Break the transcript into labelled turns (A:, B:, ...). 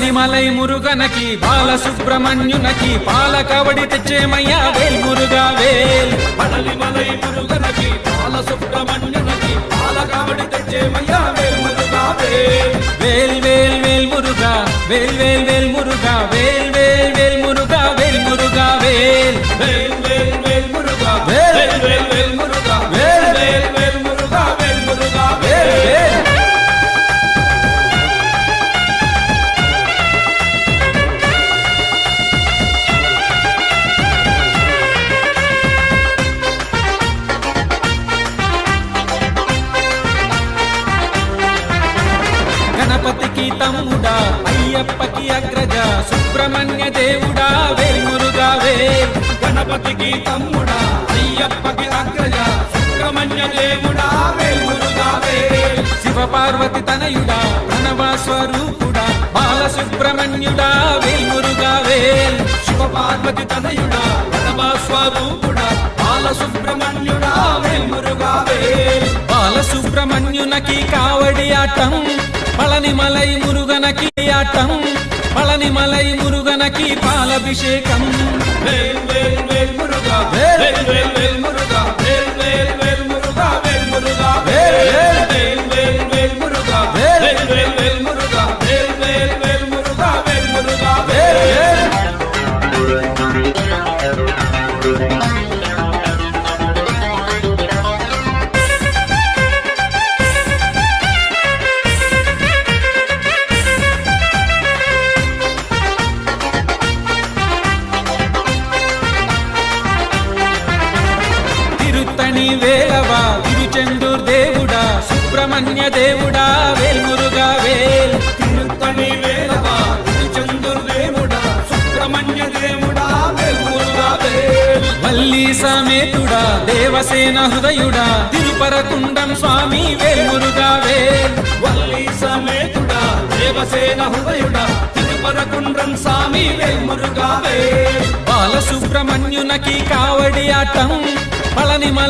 A: పళనిమలై మురుగనకి బాల సుబ్రహ్మణ్యునకి పాల కవడి తెచ్చేమయ్యా వేల్ మురుగా వేల్.
B: పడలిమలై మురుగనకి బాల సుబ్రహ్మణ్యునకి పాల కవడి తెచ్చేమయ్యా వేల్
A: మురుగా వేల్. వేల్ వేల్ వేల్ మురుగా వేల్ వేల్
B: వేల్ మురుగా
A: వేల్
B: వేల్ వేల్ మురుగా
A: వేల్
B: మురుగా
A: తమ్ముడా అయ్యప్పకి అగ్రజ సుబ్రహ్మణ్య దేవుడా వేల్
B: గణపతికి తమ్ముడా అయ్యప్పకి అగ్రజ సుబ్రహ్మణ్య దేవుడా వేల్మురుగా
A: శివ పార్వతి తనయుడా ప్రణవ స్వరూపుడా బాల సుబ్రహ్మణ్యుడా మురుగా
B: శివ పార్వతి తనయుడా ప్రణవ స్వరూపుడా బాల సుబ్రహ్మణ్యుడా వేల్మురుగా బాల
A: సుబ్రహ్మణ్యునకి కావడి ఆటం. పళనిమలై మురుగనకి ఆటం పళనిమలై మురుగనకి పాలభిషేకం.
B: వేల్. వేల్.
A: వేలవా? తిరుచెందూర్ దేవుడా సుబ్రహ్మణ్య దేవుడా వేల్ వేల్.
B: తిరుత్తణి వేలవా? తిరుచందుర్ దేవుడా సుబ్రహ్మణ్య దేవుడా వేల్మురుగా వేల్.
A: వల్లి సమేతుడా దేవసేన హృదయుడా తిరుపరకుండం స్వామి వేల్మురుగా వేల్.
B: వల్లి సమేతుడా దేవసేన హృదయుడా తిరుపరకుండం స్వామి వేల్ మురుగా వేల్.
A: బాలసుబ్రహ్మణ్యునకి కావడి ఆటం పళనిమల